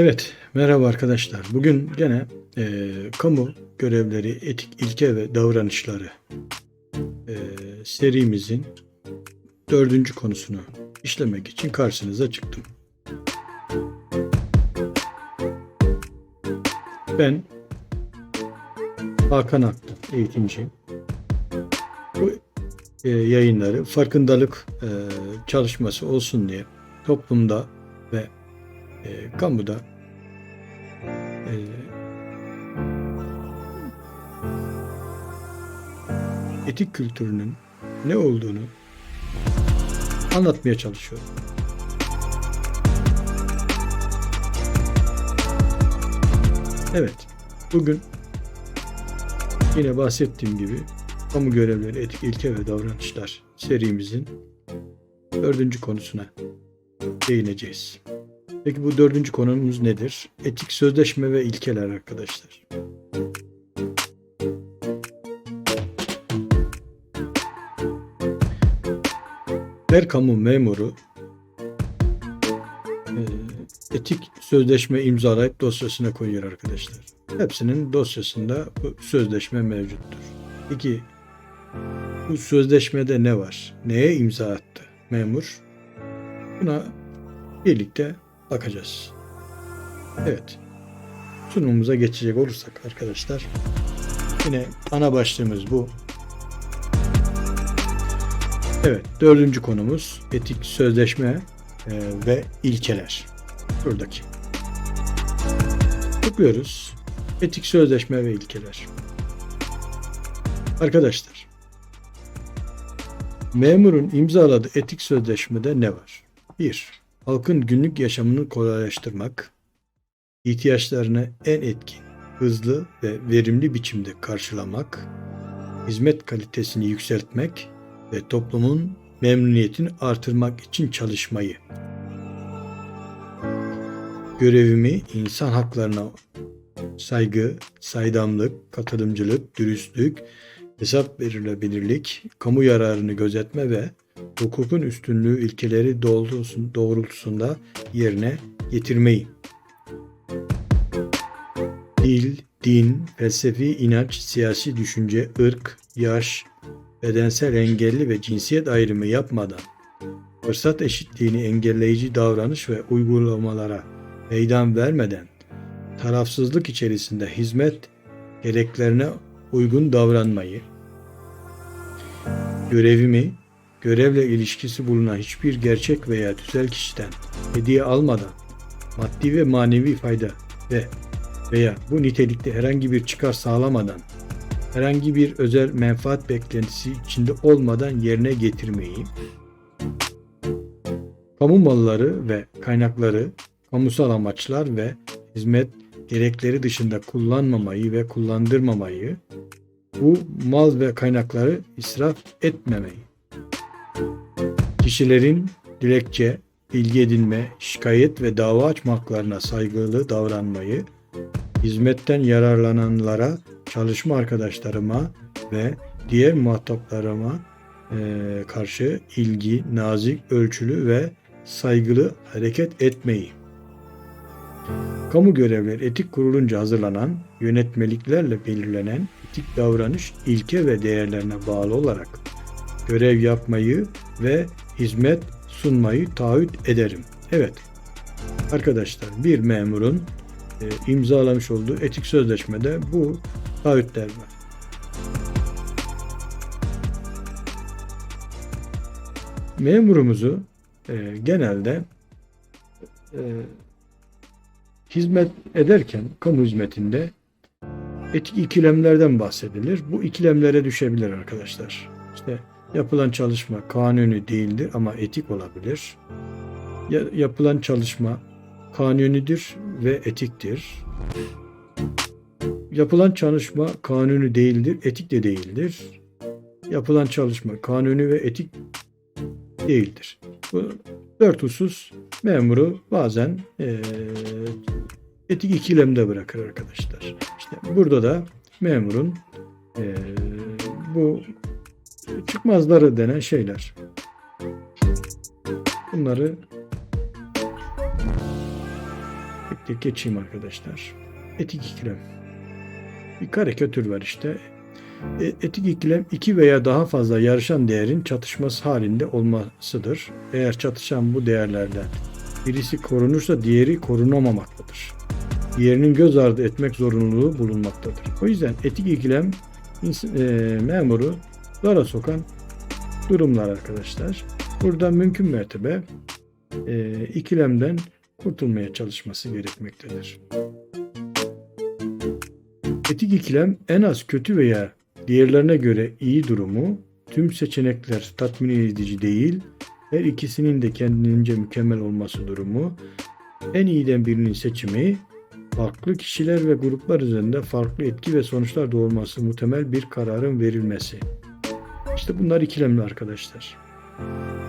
Evet, merhaba arkadaşlar. Bugün gene e, kamu görevleri, etik ilke ve davranışları e, serimizin dördüncü konusunu işlemek için karşınıza çıktım. Ben Hakan Aktan, eğitimciyim. Bu e, yayınları farkındalık e, çalışması olsun diye toplumda ve e, kamuda e, etik kültürünün ne olduğunu anlatmaya çalışıyorum. Evet, bugün yine bahsettiğim gibi kamu görevleri, etik ilke ve davranışlar serimizin dördüncü konusuna değineceğiz. Peki bu dördüncü konumuz nedir? Etik sözleşme ve ilkeler arkadaşlar. Her kamu memuru e, etik sözleşme imzalayıp dosyasına koyuyor arkadaşlar. Hepsinin dosyasında bu sözleşme mevcuttur. Peki bu sözleşmede ne var? Neye imza attı memur? Buna birlikte bakacağız. Evet. Sunumumuza geçecek olursak arkadaşlar. Yine ana başlığımız bu. Evet. Dördüncü konumuz etik sözleşme e, ve ilkeler. Buradaki. Tıklıyoruz. Etik sözleşme ve ilkeler. Arkadaşlar. Memurun imzaladığı etik sözleşmede ne var? 1 halkın günlük yaşamını kolaylaştırmak, ihtiyaçlarını en etkin, hızlı ve verimli biçimde karşılamak, hizmet kalitesini yükseltmek ve toplumun memnuniyetini artırmak için çalışmayı. Görevimi insan haklarına saygı, saydamlık, katılımcılık, dürüstlük, hesap verilebilirlik, kamu yararını gözetme ve hukukun üstünlüğü ilkeleri doğrultusunda yerine getirmeyi. Dil, din, felsefi inanç, siyasi düşünce, ırk, yaş, bedensel engelli ve cinsiyet ayrımı yapmadan fırsat eşitliğini engelleyici davranış ve uygulamalara meydan vermeden tarafsızlık içerisinde hizmet gereklerine uygun davranmayı, görevimi görevle ilişkisi bulunan hiçbir gerçek veya tüzel kişiden hediye almadan maddi ve manevi fayda ve veya bu nitelikte herhangi bir çıkar sağlamadan herhangi bir özel menfaat beklentisi içinde olmadan yerine getirmeyi, kamu malları ve kaynakları kamusal amaçlar ve hizmet gerekleri dışında kullanmamayı ve kullandırmamayı, bu mal ve kaynakları israf etmemeyi, kişilerin dilekçe, bilgi edinme, şikayet ve dava açma haklarına saygılı davranmayı, hizmetten yararlananlara, çalışma arkadaşlarıma ve diğer muhataplarıma e, karşı ilgi, nazik, ölçülü ve saygılı hareket etmeyi. Kamu görevleri etik kurulunca hazırlanan yönetmeliklerle belirlenen etik davranış ilke ve değerlerine bağlı olarak görev yapmayı ve hizmet sunmayı taahhüt ederim. Evet arkadaşlar bir memurun e, imzalamış olduğu etik sözleşmede bu taahhütler var. Memurumuzu e, genelde e, hizmet ederken kamu hizmetinde etik ikilemlerden bahsedilir. Bu ikilemlere düşebilir arkadaşlar. İşte yapılan çalışma kanuni değildir ama etik olabilir. Ya, yapılan çalışma kanunidir ve etiktir. Yapılan çalışma kanuni değildir, etik de değildir. Yapılan çalışma kanuni ve etik değildir. Bu dört husus memuru bazen e, etik ikilemde bırakır arkadaşlar. İşte burada da memurun e, bu çıkmazları denen şeyler. Bunları de geçeyim arkadaşlar. Etik ikilem. Bir karikatür var işte. E, Etik ikilem iki veya daha fazla yarışan değerin çatışması halinde olmasıdır. Eğer çatışan bu değerlerden birisi korunursa diğeri korunamamaktadır. Diğerinin göz ardı etmek zorunluluğu bulunmaktadır. O yüzden etik ikilem e, memuru zora sokan durumlar arkadaşlar. Burada mümkün mertebe e, ikilemden kurtulmaya çalışması gerekmektedir. Etik ikilem en az kötü veya diğerlerine göre iyi durumu, tüm seçenekler tatmin edici değil, her ikisinin de kendince mükemmel olması durumu, en iyiden birinin seçimi, farklı kişiler ve gruplar üzerinde farklı etki ve sonuçlar doğurması muhtemel bir kararın verilmesi. İşte bunlar ikilemli arkadaşlar.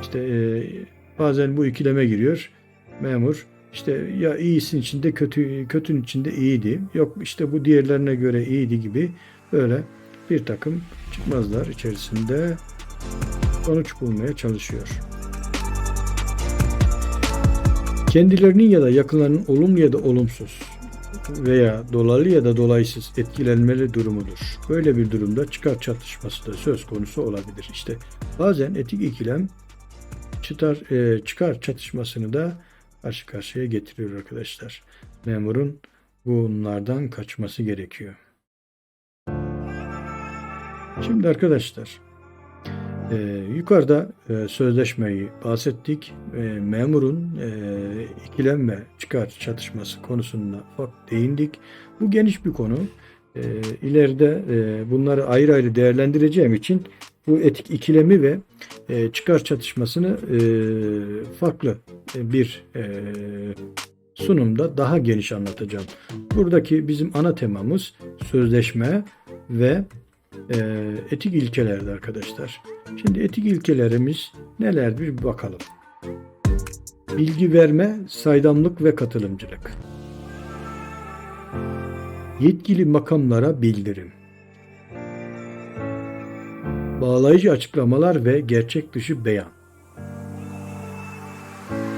İşte e, bazen bu ikileme giriyor memur. İşte ya iyisin içinde kötü kötünün içinde iyiydi. Yok işte bu diğerlerine göre iyiydi gibi böyle bir takım çıkmazlar içerisinde sonuç bulmaya çalışıyor. Kendilerinin ya da yakınlarının olumlu ya da olumsuz veya dolaylı ya da dolaysız etkilenmeli durumudur. Böyle bir durumda çıkar çatışması da söz konusu olabilir. İşte bazen etik ikilem çıtar, e, çıkar çatışmasını da karşı karşıya getiriyor arkadaşlar. Memurun bunlardan kaçması gerekiyor. Şimdi arkadaşlar e, yukarıda e, sözleşmeyi bahsettik. E, memurun e, ikilem ve çıkar çatışması konusuna ufak değindik. Bu geniş bir konu. E, ileride e, bunları ayrı ayrı değerlendireceğim için bu etik ikilemi ve e, çıkar çatışmasını e, farklı bir e, sunumda daha geniş anlatacağım. Buradaki bizim ana temamız sözleşme ve etik ilkelerdi arkadaşlar. Şimdi etik ilkelerimiz nelerdir bir bakalım. Bilgi verme, saydamlık ve katılımcılık. Yetkili makamlara bildirim. Bağlayıcı açıklamalar ve gerçek dışı beyan.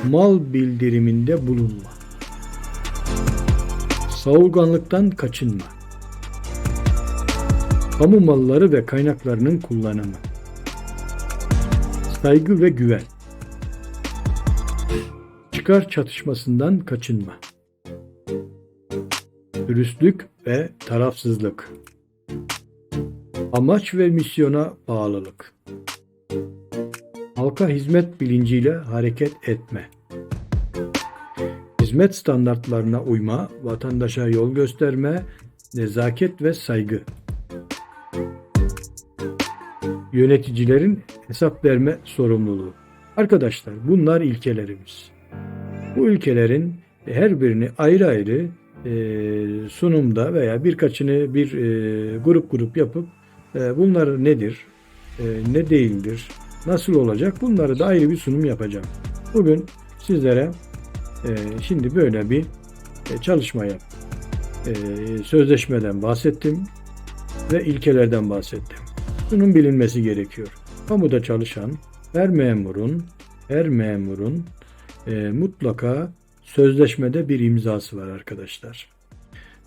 Mal bildiriminde bulunma. Savurganlıktan kaçınma. Kamu malları ve kaynaklarının kullanımı. Saygı ve güven. Çıkar çatışmasından kaçınma. Dürüstlük ve tarafsızlık. Amaç ve misyona bağlılık. Halka hizmet bilinciyle hareket etme. Hizmet standartlarına uyma, vatandaşa yol gösterme, nezaket ve saygı. Yöneticilerin hesap verme sorumluluğu. Arkadaşlar bunlar ilkelerimiz. Bu ilkelerin her birini ayrı ayrı e, sunumda veya birkaçını bir e, grup grup yapıp e, bunlar nedir, e, ne değildir, nasıl olacak bunları da ayrı bir sunum yapacağım. Bugün sizlere e, şimdi böyle bir e, çalışma yaptım. E, sözleşmeden bahsettim ve ilkelerden bahsettim. Bunun bilinmesi gerekiyor. Kamuda çalışan her memurun her memurun e, mutlaka sözleşmede bir imzası var arkadaşlar.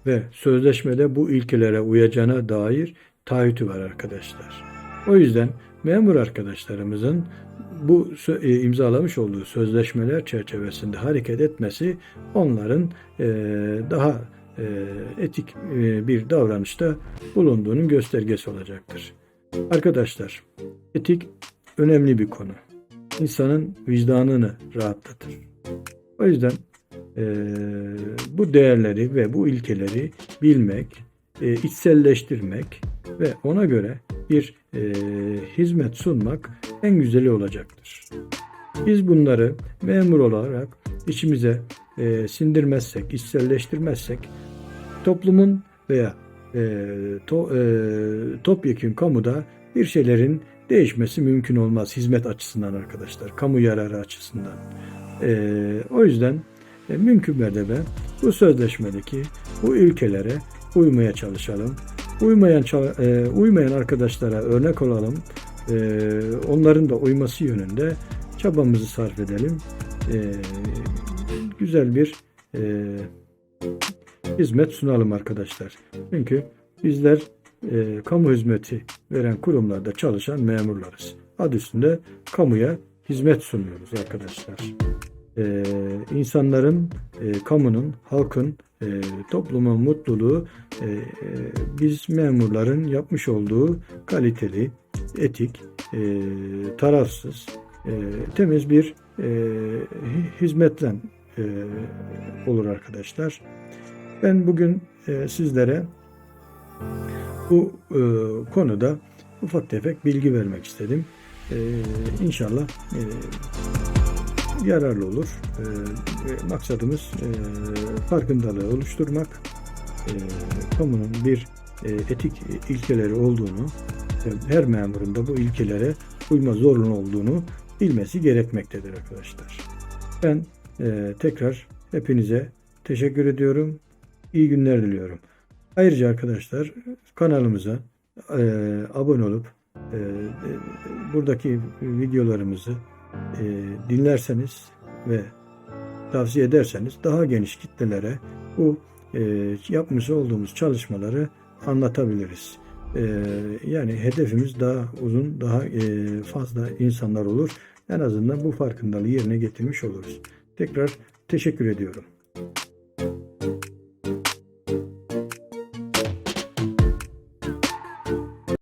Ve sözleşmede bu ilkelere uyacağına dair taahhütü var arkadaşlar. O yüzden memur arkadaşlarımızın bu e, imzalamış olduğu sözleşmeler çerçevesinde hareket etmesi onların e, daha e, etik bir davranışta bulunduğunun göstergesi olacaktır. Arkadaşlar, etik önemli bir konu. İnsanın vicdanını rahatlatır. O yüzden e, bu değerleri ve bu ilkeleri bilmek, e, içselleştirmek ve ona göre bir e, hizmet sunmak en güzeli olacaktır. Biz bunları memur olarak içimize e, sindirmezsek, içselleştirmezsek toplumun veya e, to, e, topyekun kamuda bir şeylerin değişmesi mümkün olmaz hizmet açısından arkadaşlar, kamu yararı açısından. E, o yüzden e, mümkün mertebe bu sözleşmedeki bu ilkelere uymaya çalışalım. Uymayan e, uymayan arkadaşlara örnek olalım. E, onların da uyması yönünde çabamızı sarf edelim. E, güzel bir e, hizmet sunalım arkadaşlar. Çünkü bizler e, kamu hizmeti veren kurumlarda çalışan memurlarız. Adı üstünde kamuya hizmet sunuyoruz arkadaşlar. E, insanların, e, kamunun, halkın, e, toplumun mutluluğu e, e, biz memurların yapmış olduğu kaliteli, etik, e, tarafsız, e, temiz bir e, hi- hizmetle e, olur arkadaşlar. Ben bugün e, sizlere bu e, konuda ufak tefek bilgi vermek istedim. E, inşallah e, yararlı olur. E, e, maksadımız e, farkındalığı oluşturmak, e, kamunun bir e, etik ilkeleri olduğunu, e, her memurun da bu ilkelere uyma zorunlu olduğunu bilmesi gerekmektedir arkadaşlar. Ben e, tekrar hepinize teşekkür ediyorum. İyi günler diliyorum. Ayrıca arkadaşlar kanalımıza e, abone olup e, e, buradaki videolarımızı e, dinlerseniz ve tavsiye ederseniz daha geniş kitlelere bu e, yapmış olduğumuz çalışmaları anlatabiliriz. E, yani hedefimiz daha uzun, daha e, fazla insanlar olur. En azından bu farkındalığı yerine getirmiş oluruz. Tekrar teşekkür ediyorum.